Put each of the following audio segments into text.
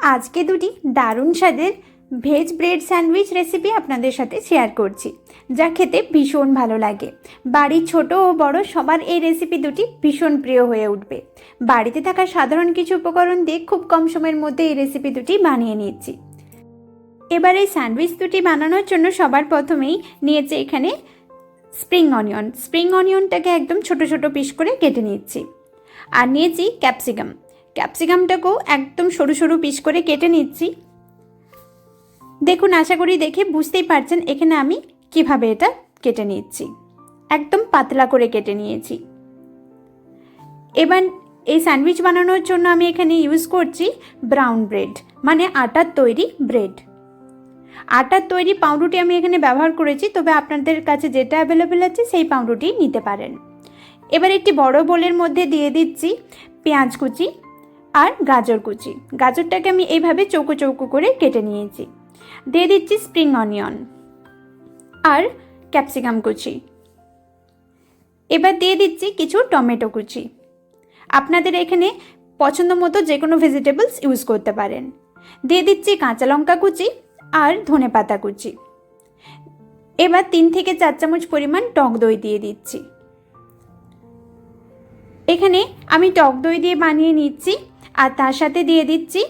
আজকে দুটি দারুণ স্বাদের ভেজ ব্রেড স্যান্ডউইচ রেসিপি আপনাদের সাথে শেয়ার করছি, যা খেতে ভীষণ ভালো লাগে। বাড়ির ছোট ও বড় সবার এই রেসিপি দুটি ভীষণ প্রিয় হয়ে উঠবে। বাড়িতে থাকা সাধারণ কিছু উপকরণ দিয়ে খুব কম সময়ের মধ্যে এই রেসিপি দুটি বানিয়ে নিচ্ছি এবার এই স্যান্ডউইচ দুটি বানানোর জন্য সবার প্রথমেই নিয়েছে এখানে স্প্রিং অনিয়ন। স্প্রিং অনিয়নটাকে একদম ছোট ছোট পিস করে কেটে নিচ্ছি আর নিয়েছি ক্যাপসিকাম। ক্যাপসিকামটাকেও একদম সরু সরু পিস করে কেটে নিচ্ছি। দেখুন, আশা করি দেখে বুঝতেই পারছেন এখানে আমি কীভাবে এটা কেটে নিচ্ছি। একদম পাতলা করে কেটে নিয়েছি। এবার এই স্যান্ডউইচ বানানোর জন্য আমি এখানে ইউজ করছি ব্রাউন ব্রেড মানে আটার তৈরি ব্রেড। আটার তৈরি পাউরুটি আমি এখানে ব্যবহার করেছি, তবে আপনাদের কাছে যেটা অ্যাভেলেবেল আছে সেই পাউরুটি নিতে পারেন। এবার একটি বড় বোলের মধ্যে দিয়ে দিচ্ছি পেঁয়াজ কুচি আর গাজর কুচি। গাজরটাকে আমি এইভাবে চৌকো চৌকো করে কেটে নিয়েছি। দিয়ে দিচ্ছি স্প্রিং অনিয়ন আর ক্যাপসিকাম কুচি। এবার দিয়ে দিচ্ছি কিছু টমেটো কুচি। আপনাদের এখানে পছন্দ মতো যে কোনো ভেজিটেবলস ইউজ করতে পারেন। দিয়ে দিচ্ছি কাঁচা লঙ্কা কুচি আর ধনে পাতা কুচি। এবার তিন থেকে চার চামচ পরিমাণ টক দই দিয়ে দিচ্ছি। এখানে আমি টক দই দিয়ে বানিয়ে নিচ্ছি। আর তার সাথে দিয়ে দিচ্ছি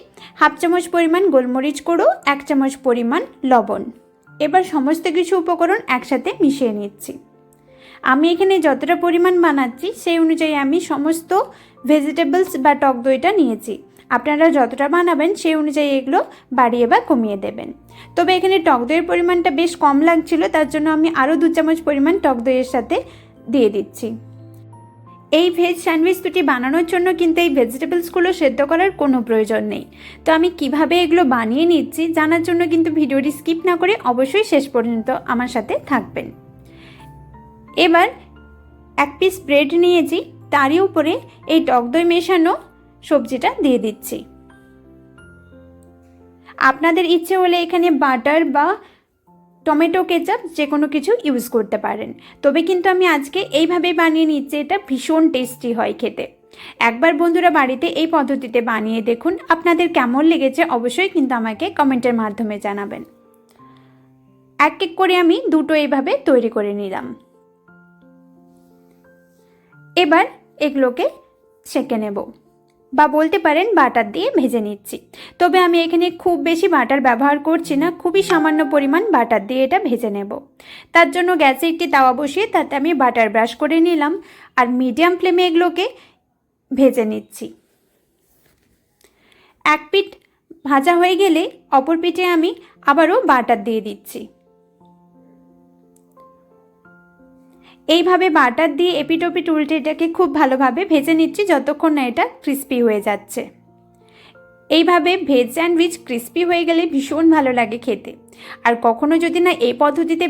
হাফ চামচ পরিমাণ গোলমরিচ গুঁড়ো, এক চামচ পরিমাণ লবণ। এবার সমস্ত কিছু উপকরণ একসাথে মিশিয়ে নিচ্ছি। আমি এখানে যতটা পরিমাণ বানাচ্ছি সেই অনুযায়ী আমি সমস্ত ভেজিটেবলস বা টক দইটা নিয়েছি। আপনারা যতটা বানাবেন সেই অনুযায়ী এগুলো বাড়িয়ে বা কমিয়ে দেবেন। তবে এখানে টক দইয়ের পরিমাণটা বেশ কম লাগছিল, তার জন্য আমি আরও দু চামচ পরিমাণ টক দইয়ের সাথে দিয়ে দিচ্ছি। এই ভেজ স্যান্ডউইচ দুটি বানানোর জন্য কিন্তু এই ভেজিটেবলসগুলো সেদ্ধ করার কোনো প্রয়োজন নেই। তো আমি কীভাবে এগুলো বানিয়ে নিচ্ছি জানার জন্য কিন্তু ভিডিওটি স্কিপ না করে অবশ্যই শেষ পর্যন্ত আমার সাথে থাকবেন। এবার এক পিস ব্রেড নিয়েছি, তারই উপরে এই টক দই মেশানো সবজিটা দিয়ে দিচ্ছি। আপনাদের ইচ্ছে হলে এখানে বাটার বা টমেটো কেচাপ যে কোনো কিছু ইউজ করতে পারেন। তবে কিন্তু আমি আজকে এইভাবে বানিয়ে নিচ্ছি, এটা ভীষণ টেস্টি হয় খেতে। একবার বন্ধুরা বাড়িতে এই পদ্ধতিতে বানিয়ে দেখুন, আপনাদের কেমন লেগেছে অবশ্যই কিন্তু আমাকে কমেন্টের মাধ্যমে জানাবেন। এক এক করে আমি দুটো এইভাবে তৈরি করে নিলাম। এবার এগুলোকে সেঁকে নেব। বা বলতে পারেন বাটার দিয়ে ভেজে নিচ্ছি। তবে আমি এখানে খুব বেশি বাটার ব্যবহার করছি না, খুবই সামান্য পরিমাণ বাটার দিয়ে এটা ভেজে নেব। তার জন্য গ্যাসে একটি তাওয়া বসিয়ে তাতে আমি বাটার ব্রাশ করে নিলাম আর মিডিয়াম ফ্লেমে এগুলোকে ভেজে নিচ্ছি। এক পিঠ ভাজা হয়ে গেলে অপর পিঠে আমি আবারও বাটার দিয়ে দিচ্ছি। এইভাবে বাটার দিয়ে এপিটোপিট উল্টে এটাকে খুব ভালোভাবে ভেজে নিচ্ছি যতক্ষণ না এটা ক্রিস্পি হয়ে যাচ্ছে। এইভাবে ভেজ স্যান্ডউইচ ক্রিস্পি হয়ে গেলে ভীষণ ভালো লাগে খেতে। আর কখনো যদি না এই পদ্ধতিতে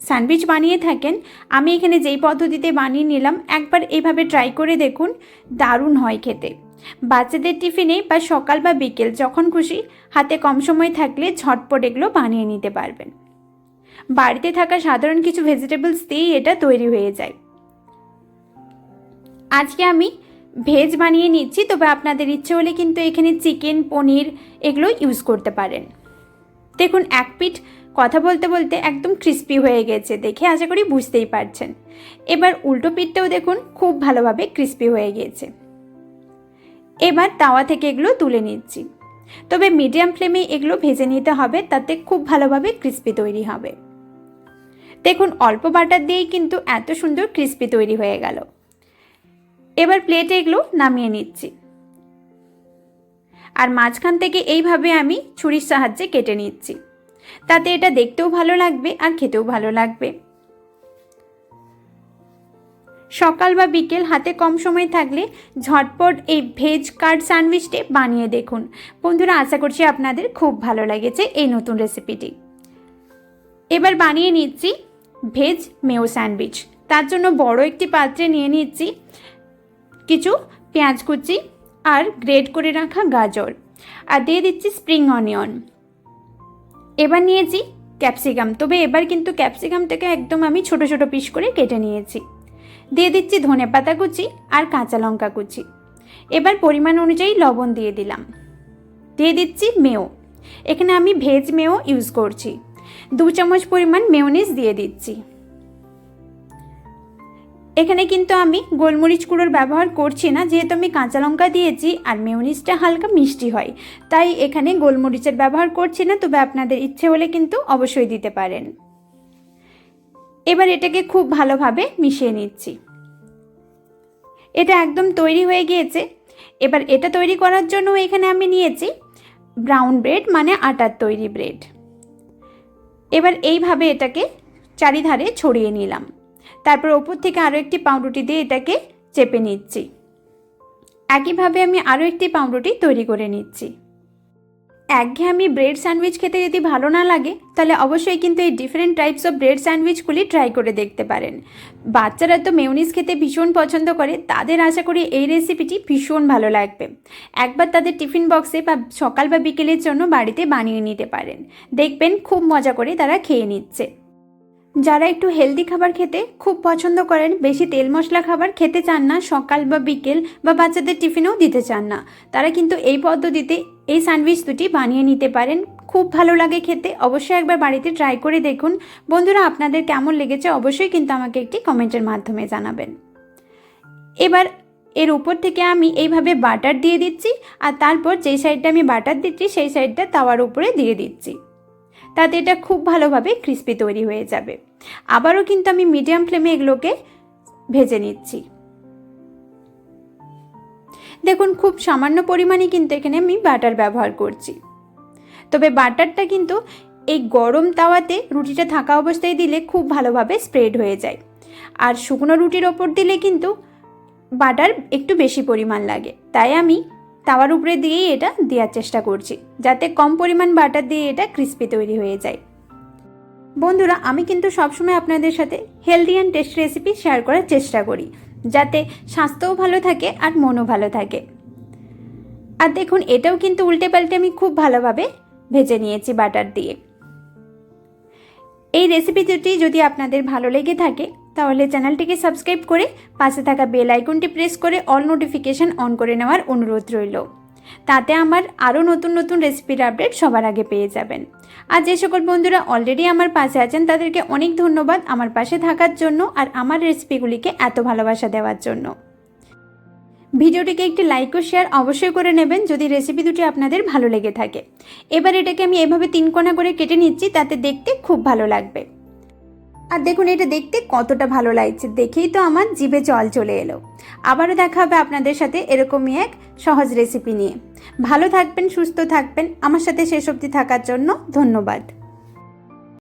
স্যান্ডউইচ বানিয়ে থাকেন, আমি এখানে যেই পদ্ধতিতে বানিয়ে নিলাম, একবার এইভাবে ট্রাই করে দেখুন, দারুণ হয় খেতে। বাচ্চাদের টিফিনে বা সকাল বা বিকেল যখন খুশি, হাতে কম সময় থাকলে ঝটপট এগুলো বানিয়ে নিতে পারবেন। বাড়িতে থাকা সাধারণ কিছু ভেজিটেবলস দিয়েই এটা তৈরি হয়ে যায়। আজকে আমি ভেজ বানিয়ে নিচ্ছি, তবে আপনাদের ইচ্ছে হলে কিন্তু এখানে চিকেন পনির এগুলো ইউজ করতে পারেন। দেখুন, এক পিঠ কথা বলতে বলতে একদম ক্রিস্পি হয়ে গেছে, দেখে আশা করি বুঝতেই পারছেন। এবার উল্টো পিঠটাও দেখুন, খুব ভালোভাবে ক্রিস্পি হয়ে গিয়েছে এবার তাওয়া থেকে এগুলো তুলে নিচ্ছি। তবে মিডিয়াম ফ্লেমে এগুলো ভেজে নিতে হবে, তাতে খুব ভালোভাবে ক্রিস্পি তৈরি হবে। দেখুন, অল্প বাটার দিয়েই কিন্তু এত সুন্দর ক্রিস্পি তৈরি হয়ে গেল। এবার প্লেটে এগুলো নামিয়ে নিচ্ছি। আর মাঝখান থেকে এইভাবে আমি ছুরির সাহায্যে কেটে নিচ্ছি। তাতে এটা দেখতেও ভালো লাগবে আর খেতেও ভালো লাগবে। সকাল বা বিকেল হাতে কম সময় থাকলে ঝটপট এই ভেজ কার্ড স্যান্ডউইচটি বানিয়ে দেখুন। বন্ধুরা, আশা করছি আপনাদের খুব ভালো লেগেছে এই নতুন রেসিপিটি। এবার বানিয়ে নিচ্ছি ভেজ মেও স্যান্ডউইচ। তার জন্য বড় একটি পাত্রে নিয়ে নিচ্ছি কিছু পেঁয়াজ কুচি আর গ্রেড করে রাখা গাজর। আর দিয়ে দিচ্ছি স্প্রিং অনিয়ন। এবার নিয়েছি ক্যাপসিকাম। তবে এবার কিন্তু ক্যাপসিকামটাকে একদম আমি ছোট ছোট পিস করে কেটে নিয়েছি। দিয়ে দিচ্ছি ধনে পাতা কুচি আর কাঁচা লঙ্কা কুচি। এবার পরিমাণ অনুযায়ী লবণ দিয়ে দিলাম। দিয়ে দিচ্ছি মেও এখানে আমি ভেজ মেও ইউজ করছি। দু চামচ পরিমাণ মেয়োনিজ দিয়ে দিচ্ছি। এখানে কিন্তু আমি গোলমরিচ গুঁড়োর ব্যবহার করছি না, যেহেতু আমি কাঁচা লঙ্কা দিয়েছি আর মেয়োনিজটা হালকা মিষ্টি হয়। তাই এখানে গোলমরিচের ব্যবহার করছি না, তবে আপনাদের ইচ্ছে হলে কিন্তু অবশ্যই দিতে পারেন। এবার এটাকে খুব ভালোভাবে মিশিয়ে নিচ্ছি। এটা একদম তৈরি হয়ে গিয়েছে। এবার এটা তৈরি করার জন্য এখানে আমি নিয়েছি ব্রাউন ব্রেড মানে আটার তৈরি ব্রেড এবার এইভাবে এটাকে চারিধারে ছড়িয়ে নিলাম। তারপর ওপর থেকে আরও একটি পাউরুটি দিয়ে এটাকে চেপে নিচ্ছি। একইভাবে আমি আরও একটি পাউরুটি তৈরি করে নিচ্ছি। একঘেয়েমি ব্রেড স্যান্ডউইচ খেতে যদি ভালো না লাগে, তাহলে অবশ্যই কিন্তু এই ডিফারেন্ট টাইপস অফ ব্রেড স্যান্ডউইচগুলি ট্রাই করে দেখতে পারেন। বাচ্চারা তো মেউনিস খেতে ভীষণ পছন্দ করে, তাদের আশা করি এই রেসিপিটি ভীষণ ভালো লাগবে। একবার তাদের টিফিন বক্সে বা সকাল বা বিকেলের জন্য বাড়িতে বানিয়ে নিতে পারেন। দেখবেন খুব মজা করে তারা খেয়ে নিচ্ছে। যারা একটু হেলদি খাবার খেতে খুব পছন্দ করেন, বেশি তেল মশলা খাবার খেতে চান না, সকাল বা বিকেল বা বাচ্চাদের টিফিনেও দিতে চান না, তারা কিন্তু এই পদ্ধতিতে এই স্যান্ডউইচ দুটি বানিয়ে নিতে পারেন। খুব ভালো লাগে খেতে। অবশ্যই একবার বাড়িতে ট্রাই করে দেখুন। বন্ধুরা, আপনাদের কেমন লেগেছে অবশ্যই কিন্তু আমাকে একটি কমেন্টের মাধ্যমে জানাবেন। এবার এর উপর থেকে আমি এইভাবে বাটার দিয়ে দিচ্ছি আর তারপর যেই সাইডটা আমি বাটার দিচ্ছি, সেই সাইডটা তাওয়ার উপরে দিয়ে দিচ্ছি। তাতে এটা খুব ভালোভাবে ক্রিস্পি তৈরি হয়ে যাবে। আবারও কিন্তু আমি মিডিয়াম ফ্লেমে এগুলোকে ভেজে নিচ্ছি। দেখুন, খুব সামান্য পরিমাণে কিন্তু এখানে আমি বাটার ব্যবহার করছি। তবে বাটারটা কিন্তু এই গরম তাওয়াতে রুটিটা থাকা অবস্থায় দিলে খুব ভালোভাবে স্প্রেড হয়ে যায়। আর শুকনো রুটির ওপর দিলে কিন্তু বাটার একটু বেশি পরিমাণ লাগে। তাই আমি তাওয়ার উপরে দিয়েই এটা দেওয়ার চেষ্টা করছি, যাতে কম পরিমাণ বাটার দিয়ে এটা ক্রিস্পি তৈরি হয়ে যায়। বন্ধুরা, আমি কিন্তু সবসময় আপনাদের সাথে healthy and taste recipe share করার চেষ্টা করি। যাতে স্বাস্থ্যও ভালো থাকে আর মনও ভালো থাকে। আর দেখুন, এটাও কিন্তু উল্টে পাল্টে আমি খুব ভালোভাবে ভেজে নিয়েছি বাটার দিয়ে। এই রেসিপি দুটি যদি আপনাদের ভালো লেগে থাকে, তাহলে চ্যানেলটিকে সাবস্ক্রাইব করে পাশে থাকা বেল আইকনটি প্রেস করে অল নোটিফিকেশান অন করে নেওয়ার অনুরোধ রইল। তাতে আমার আরও নতুন নতুন রেসিপির আপডেট সবার আগে পেয়ে যাবেন। আর যে সকল বন্ধুরা অলরেডি আমার পাশে আছেন, তাদেরকে অনেক ধন্যবাদ আমার পাশে থাকার জন্য আর আমার রেসিপিগুলিকে এত ভালোবাসা দেওয়ার জন্য। ভিডিওটিকে একটি লাইক ও শেয়ার অবশ্যই করে নেবেন যদি রেসিপি দুটি আপনাদের ভালো লেগে থাকে। এবার এটাকে আমি এভাবে তিন কোনা করে কেটে নিচ্ছি, তাতে দেখতে খুব ভালো লাগবে। আর দেখুন, এটা দেখতে কতটা ভালো লাগছে। দেখেই তো আমার জিভে জল চলে এলো। আবারও দেখা হবে আপনাদের সাথে এরকমই এক সহজ রেসিপি নিয়ে। ভালো থাকবেন, সুস্থ থাকবেন। আমার সাথে শেষ অবধি থাকার জন্য ধন্যবাদ।